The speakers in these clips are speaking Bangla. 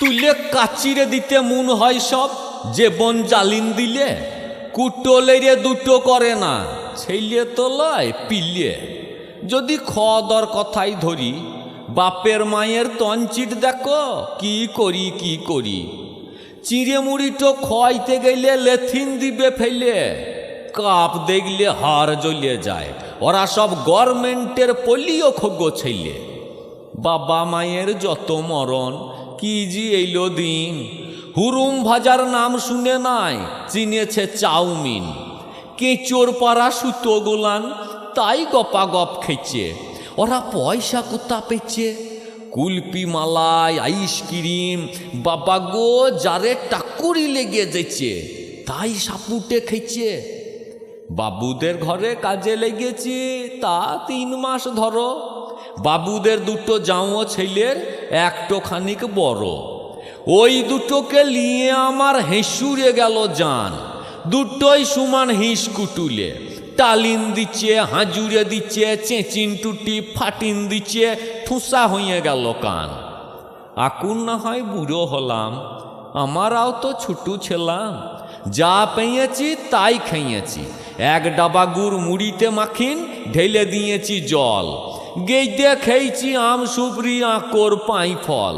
তুলে কাচিরে দিতে মন হয় সব। যে বন জালিন দিলে, কুটোলেরে দুটো করে না, ছেলে তো লয় পিলে। যদি খদর কথাই ধরি, বাপের মায়ের তঞ্চিট দেখো, কি করি কি করি। চিড়ে মুড়িটো খোয়াইতে গেলে লেথিন দিবে ফেলে। কাপ দেখলে হার জ্বলিয়ে যায়, ওরা সব গভর্নমেন্টের পলিও খোগো ছেলে। বাবা মায়ের যত মরণ কি জি এইলো দিন হুরুম ভাজার নাম শুনে নাই, চিনেছে চাউমিন। কেঁচোর পাড়া সুতো গোলান, তাই গপা গপ খেছে ওরা পয়সা কোথা পেছে কুলপি মালাই আইসক্রিম বাবা গো, যারে টাকুরি লেগে যেছে, তাই সাপুটে খেছে বাবুদের ঘরে কাজে লেগেছি, তা তিন মাস ধরো। বাবুদের দুটো জাও ছেলের একটো খানিক বড়। ওই দুটোকে নিয়ে আমার হেসুরে গেল জান। দুটোই সমান হিস কুটুলে। টালিন দিচ্ছে, হাজুরে দিচ্ছে, চেঁচিন টুটি, ফাটিন দিচ্ছে, ঠুসা হয়ে গেল কান। আকুন না হয় বুড়ো হলাম, আমারাও তো ছুটু ছিলাম। যা পেয়েছি তাই খেয়েছি। এক ডাবা গুড় মুড়িতে মাখিন, ঢেলে দিয়েছি জল। গেইতে খেয়েছি আম, সুপরি, আঁকর, পাই ফল।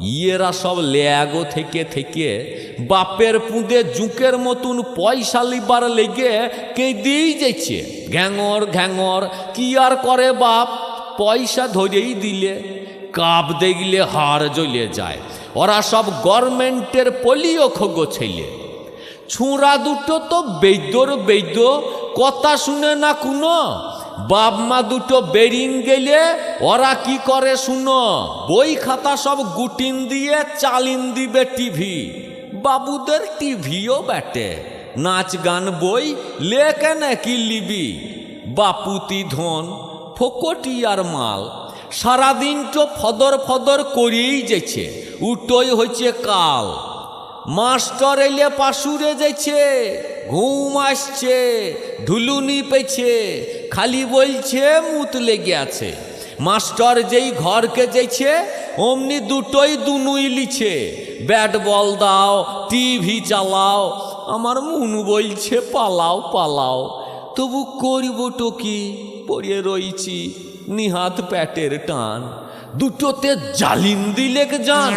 ইয়েরা সব ল্যাগো থেকে থেকে বাপের পুঁদে জুকের মতন পয়সা লিবার লেগে কে দিয়েই যাচ্ছে ঘ্যাঙর ঘ্যাঙর, কি আর করে বাপ? পয়সা ধরেই দিলে, কাপ দেখলে হার জ্বলে যায়। ওরা সব গভর্নমেন্টের পলিও খোগো ছেলে। ছুঁড়া দুটো তো বৈদ্যর বৈদ্য কথা শুনে না কোনো বাপ মা দুটো বেরিং গেলে ওরা কি করে শুনো? বই খাতা সব গুটিন দিয়ে চালিন দিবে টিভি। বাবুদের টিভিও ব্যাটে। নাচ গান বই লেকে নাকি লিবি? বাপুতি ধন, ফকটি আর মাল। সারাদিন তো ফদর ফদর করেই যেছে। উটোই হয়েছে কাল। মাস্টার এলে পাশুরে যাচ্ছে ঘুম আসছে ঢুলুনি পেছে খালি বলছে, মুত লেগে আছে। মাস্টার যেই ঘরকে যাইছে, অমনি দুটোই দুনুই লিছে। ব্যাট বল দাও, টিভি চালাও, আমার মন বলছে, পালাও পালাও। তবু করিব কি? পড়িয়ে রইছি নিহাত প্যাটের টান। দুটোতে জালিম দিলে যান